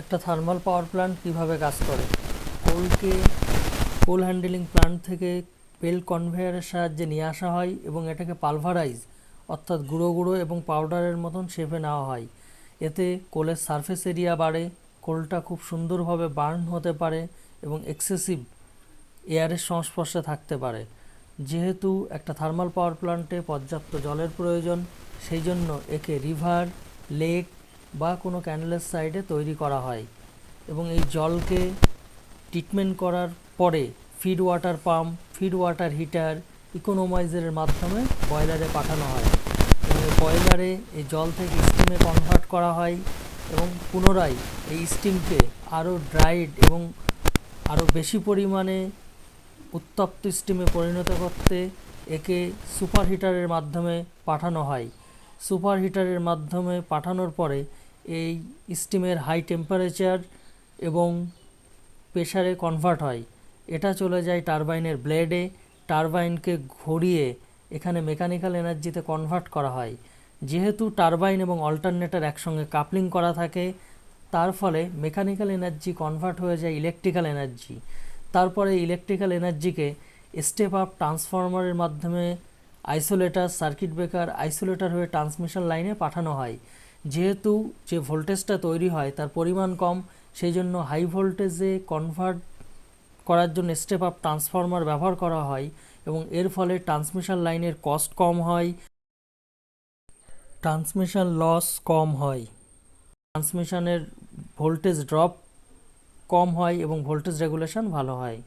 একটা thermal power plant কীভাবে কাজ করে? কোলকে, কোল হ্যান্ডেলিং প্ল্যান্ট থেকে পেল কনভেয়ারের সাহায্যে নিয়ে আসা হয় এবং এটাকে পালভারাইজ অর্থাৎ গুঁড়ো গুঁড়ো এবং পাউডারের মতন শেপে নেওয়া হয়। এতে কোলের সারফেস এরিয়া বাড়ে, কোলটা খুব সুন্দরভাবে বার্ন হতে পারে এবং এক্সেসিভ এয়ারের সংস্পর্শে থাকতে পারে। যেহেতু একটা থার্মাল পাওয়ার প্ল্যান্টে পর্যাপ্ত জলের প্রয়োজন, সেই জন্য একে রিভার লেক বা কোনো ক্যানেলের সাইডে তৈরি করা হয় এবং এই জলকে ট্রিটমেন্ট করার পরে feed water pump feed water heater ইকোনোমাইজারের মাধ্যমে বয়লারে পাঠানো হয়। এবং বয়লারে এই জল থেকে স্টিমে কনভার্ট করা হয় এবং পুনরায় এই স্টিমকে আরও ড্রাইড এবং আরও বেশি পরিমাণে উত্তপ্ত স্টিমে পরিণত করতে একে সুপার হিটারের মাধ্যমে পাঠানো হয়। সুপার হিটারের মাধ্যমে পাঠানোর পরে এই স্টিমের হাই টেম্পারেচার এবং প্রেসারে কনভার্ট হয়। এটা চলে যায় টারবাইনের ব্লেডে টারবাইনকে ঘুরিয়ে এখানে মেকানিক্যাল এনার্জিতে কনভার্ট করা হয়। যেহেতু টারবাইন এবং অল্টারনেটর একসঙ্গে কাপলিং করা থাকে, তার ফলে মেকানিক্যাল এনার্জি কনভার্ট হয়ে যায় ইলেকট্রিক্যাল এনার্জি তারপরে ইলেকট্রিক্যাল এনার্জিকে স্টেপ আপ ট্রান্সফরমারের মাধ্যমে আইসোলেটার সার্কিট ব্রেকার আইসোলেটার হয়ে ট্রান্সমিশন লাইনে পাঠানো হয়। যেহেতু যে ভোল্টেজটা তৈরি হয়, তার পরিমাণ কম সেই জন্য হাই ভোল্টেজে কনভার্ট করার জন্য স্টেপ আপ ট্রান্সফরমার ব্যবহার করা হয় এবং এর ফলে ট্রান্সমিশন লাইনের কস্ট কম হয় ট্রান্সমিশন লস কম হয়। ট্রান্সমিশনের ভোল্টেজ ড্রপ কম হয় এবং ভোল্টেজ রেগুলেশন ভালো হয়।